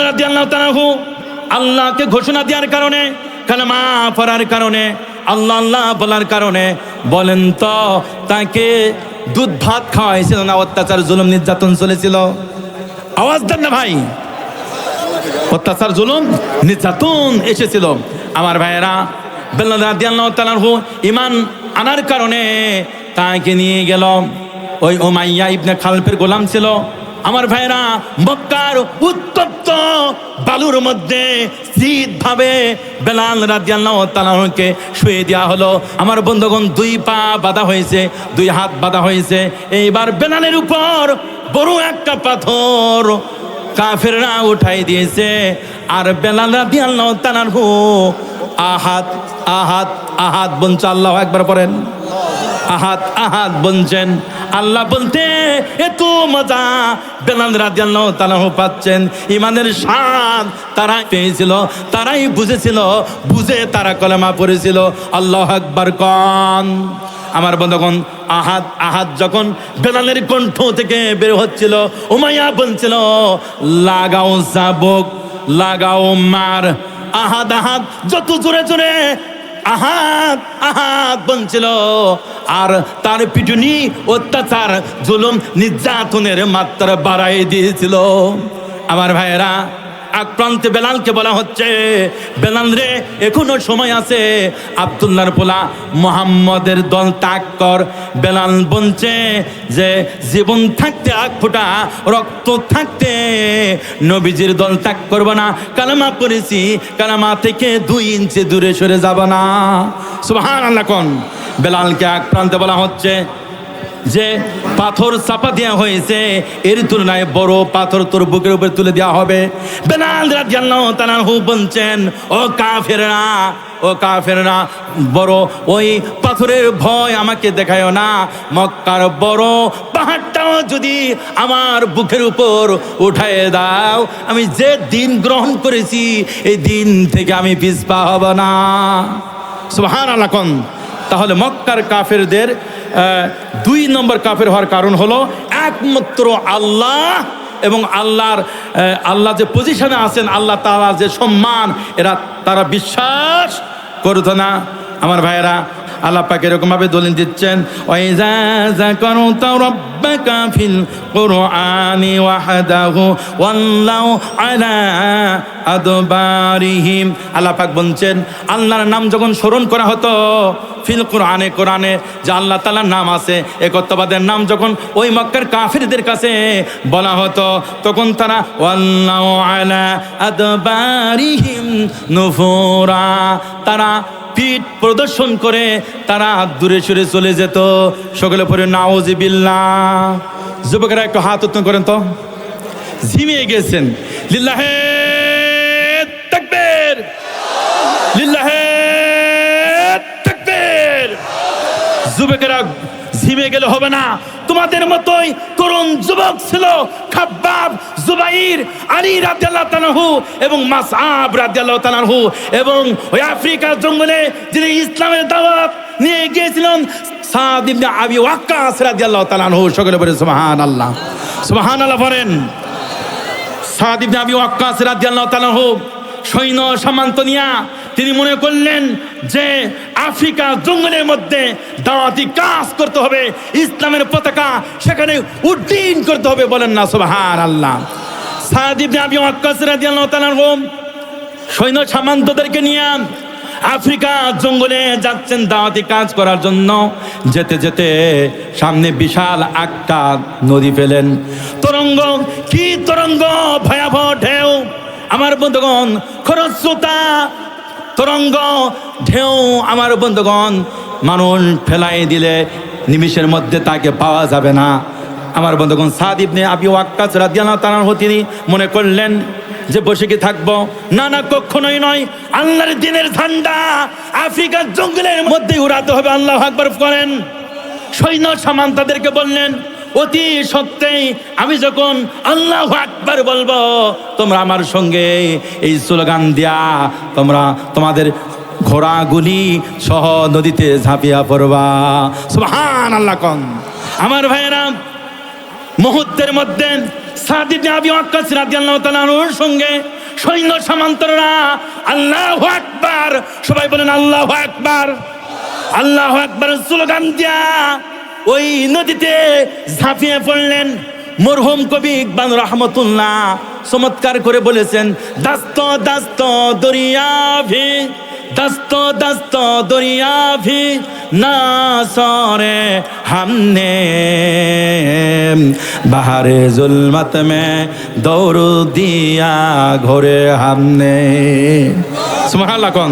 তাআলাহু আল্লাহকে ঘোষণা দেওয়ার কারণে, কালেমা পড়ার কারণে, আল্লাহ আল্লাহ বলার কারণে বলেন তো, তাকে দুধ ভাত খাওয়াইছিল না, অত্যাচার, জুলুম, নির্যাতন চলেছিল? আওয়াজ দেন না ভাই। অত্যাচার, জুলুম, নির্যাতন এসেছিল। আমার ভাইয়েরা বেল্লা ইমান আনার কারণে তাকে নিয়ে গেল। ওই ওমাইয়া ইবনে খালফের গোলাম ছিল। আমার ভাইরা, মক্কার উত্তপ্ত বালুর মধ্যে শীত ভাবে বেলাল তাআলাকে শুয়ে দেওয়া হলো। আমার বন্ধুগণ, দুই পা বাঁধা হয়েছে, দুই হাত বাঁধা হয়েছে। এইবার বেলালের উপর বড় একটা পাথর কাফেররা উঠাই দিয়েছে। আর বেলাল রাদিয়াল্লাহু তাআলাহু আহাত আহাত আহাত বলছে, আল্লাহ একবার পড়েন। আহাত আহাত বলছেন। আল্লাহ বলতে এত মজা। বেলাল রাদিয়াল্লাহু তাআলাহু পাচ্ছেন। ইমানের স্বাদ তারা পেয়েছিল, তারাই বুঝেছিল, বুঝে তারা কলেমা পড়েছিল। আল্লাহ আকবার কন। আমার বন্ধুগণ আহাত আহাত যখন বেলালের কণ্ঠ থেকে বের হচ্ছিল, উমাইয়া বলছিল, লাগাও জাবক, লাগাও মার। আহাত আহাত যত জোরে জোরে আহাত আহাত বলছিল আর তার পিটুনি অত্যাচার জুলুম নির্যাতনের মাত্রা বাড়াই দিয়েছিল। আমার ভাইয়েরা আক্রান্তে বেলালকে বলা হচ্ছে, বেলাল রে, এখনও সময় আছে। আবদুল্লাহর পোলা মোহাম্মদের দল ত্যাগ কর। বেলাল বলছে যে, জীবন থাকতে আগ ফোটা, রক্ত থাকতে। নবীজির দল ত্যাগ করব না। কালামা করেছি কালামা থেকে দুই ইঞ্চি দূরে সরে যাব না। সুবহান আল্লাহ কোন। বেলালকে আক্রান্তে বলা হচ্ছে যে পাথর চাপা দেওয়া হয়েছে, এর তুলনায় বড় পাথর তোর বুকের উপরে তুলে দেওয়া হবে। বেলাল রাদিয়াল্লাহু তাআলাহু বলছেন, ও কাফেররা ও কাফেররা, বড় ওই পাথরের ভয় আমাকে দেখায় না। মক্কার বড় পাহাড়টাও যদি আমার বুকের উপর উঠায় দাও, আমি যে দিন গ্রহণ করেছি, এই দিন থেকে আমি পিছপা হব না। আল্লাহ কোন। তাহলে মক্কার কাফেরদের দুই নম্বর কাফের হওয়ার কারণ হলো একমাত্র আল্লাহ এবং আল্লাহর আল্লাহ যে পজিশনে আছেন, আল্লাহ তালা যে সম্মান, এরা তারা বিশ্বাস করত না। আমার ভাইয়েরা আল্লাহ এরকম ভাবে দলিল দিচ্ছেন রাব্বাকা ফিল আদবারিহিম। আল্লাহ বলছেন, আল্লাহর নাম যখন স্মরণ করা হতো ফিল কোরআনে কোরআনে যে আল্লাহ তালার নাম আছে একত্ববাদের নাম যখন ওই মক্কার কাফিরদের কাছে বলা হতো, তখন তারা ওয়াল্লাহু আলা আদবারিহিম নুফুরা, তারা পিঠ প্রদর্শন করে তারা দূরে সরে চলে যেত। সকলে পরে নাওজিবিল্লাহ যুবকেরা একটু হাত উত্তন করেন তো। ঝিমিয়ে গেছেন। লিল্লাহে তাকবীর। লিল্লাহে তাকবীর। যুবকেরা ঝিমে গেলে হবে না। তোমাদের মতোই যুবক ছিল খাব্বাব জুবাইর আলী রাদিয়াল্লাহু তাআলাহু এবং মাসআব রাদিয়াল্লাহু তাআলাহু এবং ওই আফ্রিকার জঙ্গলে যিনি ইসলামের দাওয়াত নিয়ে গিয়েছিলেন সাদ ইবনে আবি ওয়াক্কাস রাদিয়াল্লাহু তাআলাহু সকলে বলে সুবহানাল্লাহ। সুবহানাল্লাহ বলেন। সাদ ইবনে আবি ওয়াক্কাস রাদিয়াল্লাহু তাআলাহু সৈন্য সামান্ত নিয়া তিনি মনে করলেন যে আফ্রিকা জঙ্গলের মধ্যে দাওয়াতি কাজ করতে হবে, ইসলামের পতাকা সেখানে উড্ডীন করতে হবে বলেন না সুবহান আল্লাহ সাদ ইবনে আবি তাআলাহু সৈন্য সামান্তদেরকে নিয়ে আফ্রিকা জঙ্গলে যাচ্ছেন দাওয়াতি কাজ করার জন্য। যেতে যেতে সামনে বিশাল একটা নদী পেলেন তরঙ্গ, কি তরঙ্গ? ভয়াবহ ঢেউ। আমার বন্ধুগণ, খরস্রোতা তরঙ্গ ঢেউ আমার বন্ধুগণ মানুষ ফেলাই দিলে নিমিষের মধ্যে তাকে পাওয়া যাবে না। আমার বন্ধুগণ, সাদ ইবনে আবি ওয়াক্কাস রাদিয়াল্লাহু তাআলা তিনি মনে করলেন যে বসে কি থাকব? না না, কখনোই নয়। আল্লাহর দিনের ঠান্ডা আফ্রিকার জঙ্গলের মধ্যে উড়াতে হবে, আল্লাহ আকবার করেন সৈন্য সামান তাদেরকে বললেন অতি সত্যিই আমি যখন আল্লাহ আকবার বলব, তোমরা আমার সঙ্গে এই স্লোগান দিয়া তোমরা তোমাদের ঘোড়াগুলি সহ নদীতে ঝাঁপিয়া পড়বা। সুবহান আল্লাহ কন। আমার ভাইয়েরা, মুহূর্তের মধ্যে সাদ ইবনে আবি সঙ্গে সৈন্য সামান্তররা আল্লাহু আকবার, সবাই বলেন আল্লাহু আকবার আল্লাহু আকবার স্লোগান দিয়া ওই নদীতে ঝাঁপিয়ে পড়লেন মরহুম কবি ইকবাল রহমতুল্লাহ চমৎকার করে বলেছেন দাস্ত দাস্ত দরিয়া ভি दस्त दस्त दरिया भी ना सौरे हमने बाहर जुल्मत में दौड़ दिया ঘোরে हमने সুবহানাল্লাহ কোন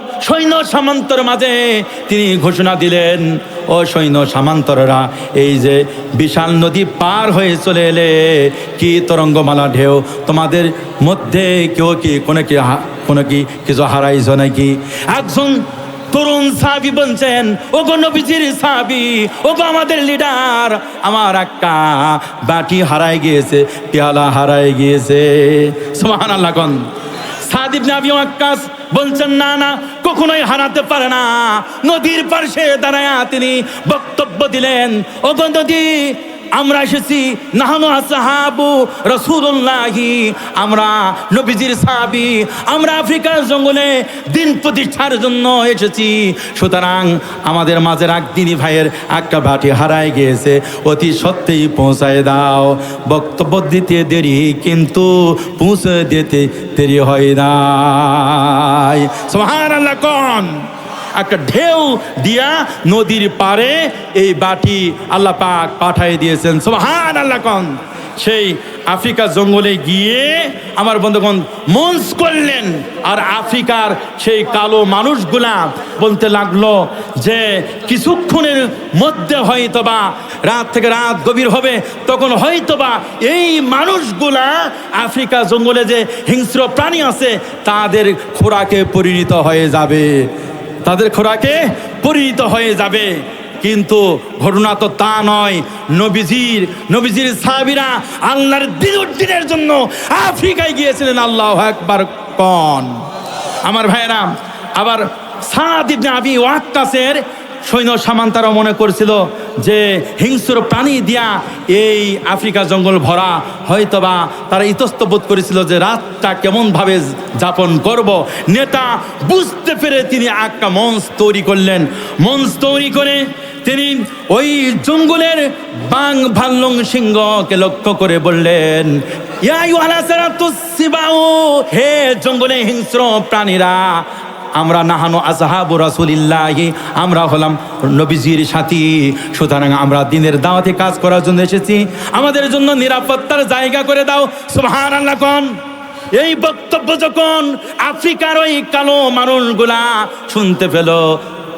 সৈন্য সামান্তর মাঝে তিনি ঘোষণা দিলেন, ও সৈন্য সামান্তররা, এই যে বিশাল নদী পার হয়ে চলে এলে কি তরঙ্গমালা ঢেউ? তোমাদের মধ্যে কেউ কি কোনো কি কোনো কি কিছু হারাইছ নাকি? একজন তরুণ সাবি বলছেন ও গো নবীজির ও গো আমাদের লিডার, আমার আক্কা বাটি হারাই গিয়েছে, পেয়ালা হারাই গিয়েছে। সুবহানাল্লাহ আল্লাহ কন সাদিব নাবি আক্কাস বলছেন, না না, কখনোই হারাতে পারে না। নদীর পার্শ্বে দাঁড়ায় তিনি বক্তব্য দিলেন ও গো নদী আমরা এসেছি, নাহানু সাহাবু রসুল্লাহি আমরা নবীজির সাহাবি, আমরা আফ্রিকার জঙ্গলে দিন প্রতিষ্ঠার জন্য এসেছি। সুতরাং আমাদের মাঝের একদিনই ভাইয়ের একটা বাটি হারায় গিয়েছে, অতি সত্যিই পৌঁছায় দাও। বক্তব্য দিতে দেরি, কিন্তু পৌঁছে দিতে দেরি হয় নাই। সোহান আল্লাহ কন? একটা ঢেউ দিয়া নদীর পারে এই বাটি আল্লাহ পাক পাঠাই দিয়েছেন। সোহান আল্লাহ কন। সেই আফ্রিকা জঙ্গলে গিয়ে আমার বন্ধুগণ মঞ্চ করলেন আর আফ্রিকার সেই কালো মানুষগুলা বলতে লাগল যে, কিছুক্ষণের মধ্যে হয়তোবা রাত থেকে রাত গভীর হবে, তখন হয়তোবা এই মানুষগুলা আফ্রিকা জঙ্গলে যে হিংস্র প্রাণী আছে, তাদের খোরাকে পরিণত হয়ে যাবে। তাদের খোরাকে পরিণত হয়ে যাবে। কিন্তু ঘটনা তো তা নয়। নবীজির নবীজির সাহাবিরা আল্লাহর দিনের জন্য আফ্রিকায় গিয়েছিলেন। আল্লাহ একবার কন। আমার ভাইয়েরা, আবার সাদ ইবনে আবি ওয়াক্কাসের সৈন্য সামান্তারা মনে করছিল যে হিংস্র প্রাণী দিয়া এই আফ্রিকা জঙ্গল ভরা, হয়তোবা তারা ইতস্ত বোধ করেছিল যে রাতটা কেমনভাবে যাপন করব। নেতা বুঝতে পেরে তিনি একটা মঞ্চ তৈরি করলেন। মঞ্চ তৈরি করে তিনি ওই জঙ্গলের বাং ভাল্লং সিংহকে লক্ষ্য করে বললেন, "ইয়া আইয়ুহাল সিবাউ, হে জঙ্গলে হিংস্র প্রাণীরা আমরা নাহানো আসাহাবু রাসুলিল্লাহি, আমরা হলাম নবীজির সাথী। সুতরাং আমরা দিনের দাওয়াতে কাজ করার জন্য এসেছি। আমাদের জন্য নিরাপত্তার জায়গা করে দাও। সুহান আল্লাহ এই বক্তব্য যখন আফ্রিকার ওই কালো মানুষগুলা শুনতে পেল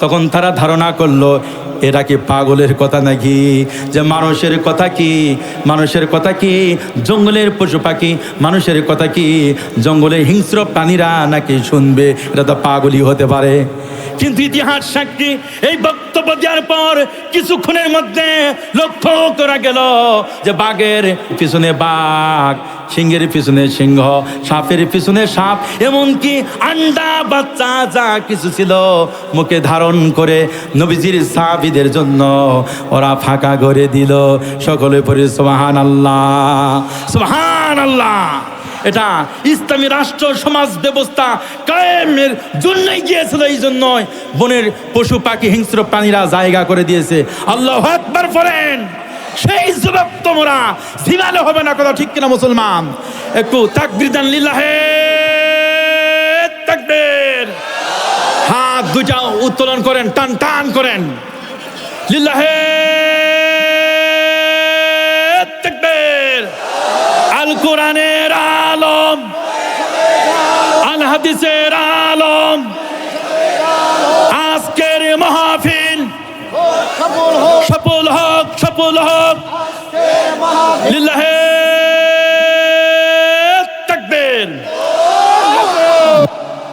তখন তারা ধারণা করল, এরা কি পাগলের কথা নাকি? যে মানুষের কথা কি? মানুষের কথা কি? জঙ্গলের পশু পাখি, মানুষের কথা কি? জঙ্গলের হিংস্র প্রাণীরা নাকি শুনবে? এটা তো পাগলই হতে পারে। কিন্তু ইতিহাস সাক্ষী, এই বক্তব্য দেওয়ার পর কিছুক্ষণের মধ্যে লক্ষ্য করা গেল যে বাঘের পিছনে বাঘ, সিংহের পিছনে সিংহ, সাপের পিছনে সাপ, এমনকি আন্ডা বাচ্চা যা কিছু ছিল মুখে ধারণ করে নবীজির সাহাবিদের জন্য। ওরা ফাঁকা করে দিল। সকলে পরে সোহান আল্লাহ সোহান আল্লাহ এটা ইসলামী রাষ্ট্র, সমাজ ব্যবস্থা কায়েমের জন্যই গিয়েছিল, এই জন্য বনের পশু পাখি, হিংস্র প্রাণীরা জায়গা করে দিয়েছে। আল্লাহ আকবার পড়েন সেই যুবক তোমরা ঝিমালে হবে না কথা, ঠিক কিনা মুসলমান? একটু তাকবির দান, লিল্লাহে তাকবীর। হাত দুটা উত্তোলন করেন, টান টান করেন। লিল্লাহে তাকবীর। আল কোরআনের আলম। আল হাদিসের আলম। আজকের মাহফিল। সফল হোক সফল হোক। লিল্লাহে